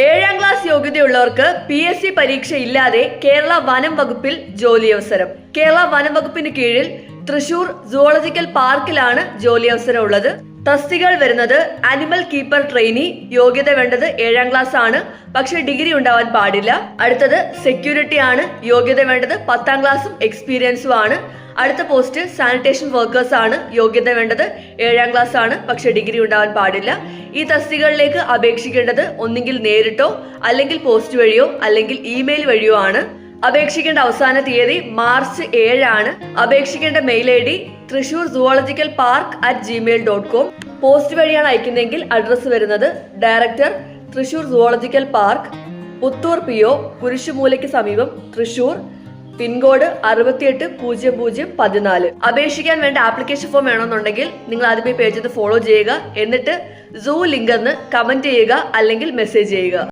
ഏഴാം ക്ലാസ് യോഗ്യതയുള്ളവർക്ക് P S C പരീക്ഷ ഇല്ലാതെ കേരള വനം വകുപ്പിൽ ജോലി അവസരം കേരള വനം വകുപ്പിന് കീഴിൽ തൃശൂർ സുവോളജിക്കൽ പാർക്കിലാണ് ജോലി അവസരം ഉള്ളത് തസ്തികൾ വരുന്നത് അനിമൽ കീപ്പർ ട്രെയിനി യോഗ്യത വേണ്ടത് ഏഴാം ക്ലാസ് ആണ്. പക്ഷെ ഡിഗ്രി ഉണ്ടാവാൻ പാടില്ല. അടുത്തത് സെക്യൂരിറ്റി ആണ്. യോഗ്യത വേണ്ടത് പത്താം ക്ലാസ്സും എക്സ്പീരിയൻസും ആണ്. അടുത്ത പോസ്റ്റ് സാനിറ്റേഷൻ വർക്കേഴ്സ് ആണ്. യോഗ്യത വേണ്ടത് ഏഴാം ക്ലാസ് ആണ്. പക്ഷെ ഡിഗ്രി ഉണ്ടാവാൻ പാടില്ല. ഈ തസ്തികകളിലേക്ക് അപേക്ഷിക്കേണ്ടത് ഒന്നുകിൽ നേരിട്ടോ അല്ലെങ്കിൽ പോസ്റ്റ് വഴിയോ അല്ലെങ്കിൽ ഇമെയിൽ വഴിയോ ആണ്. അപേക്ഷിക്കേണ്ട അവസാന തീയതി മാർച്ച് ഏഴാണ്. അപേക്ഷിക്കേണ്ട mail I D Thrissur zoological park at Gmail dot com post വഴിയാണ് അയക്കുന്നതെങ്കിൽ അഡ്രസ്സ് വരുന്നത് director Thrissur zoological park Puthur P O കുരിശുമൂലയ്ക്ക് സമീപം തൃശൂർ പിൻകോഡ് അറുപത്തിയെട്ട് പൂജ്യം പൂജ്യം പതിനാല്. അപേക്ഷിക്കാൻ വേണ്ട ആപ്ലിക്കേഷൻ ഫോം വേണമെന്നുണ്ടെങ്കിൽ നിങ്ങൾ ആദ്യമേ പേജ് ഫോളോ ചെയ്യുക. എന്നിട്ട് സൂ ലിങ്ക് എന്ന് കമന്റ് ചെയ്യുക അല്ലെങ്കിൽ മെസ്സേജ് ചെയ്യുക.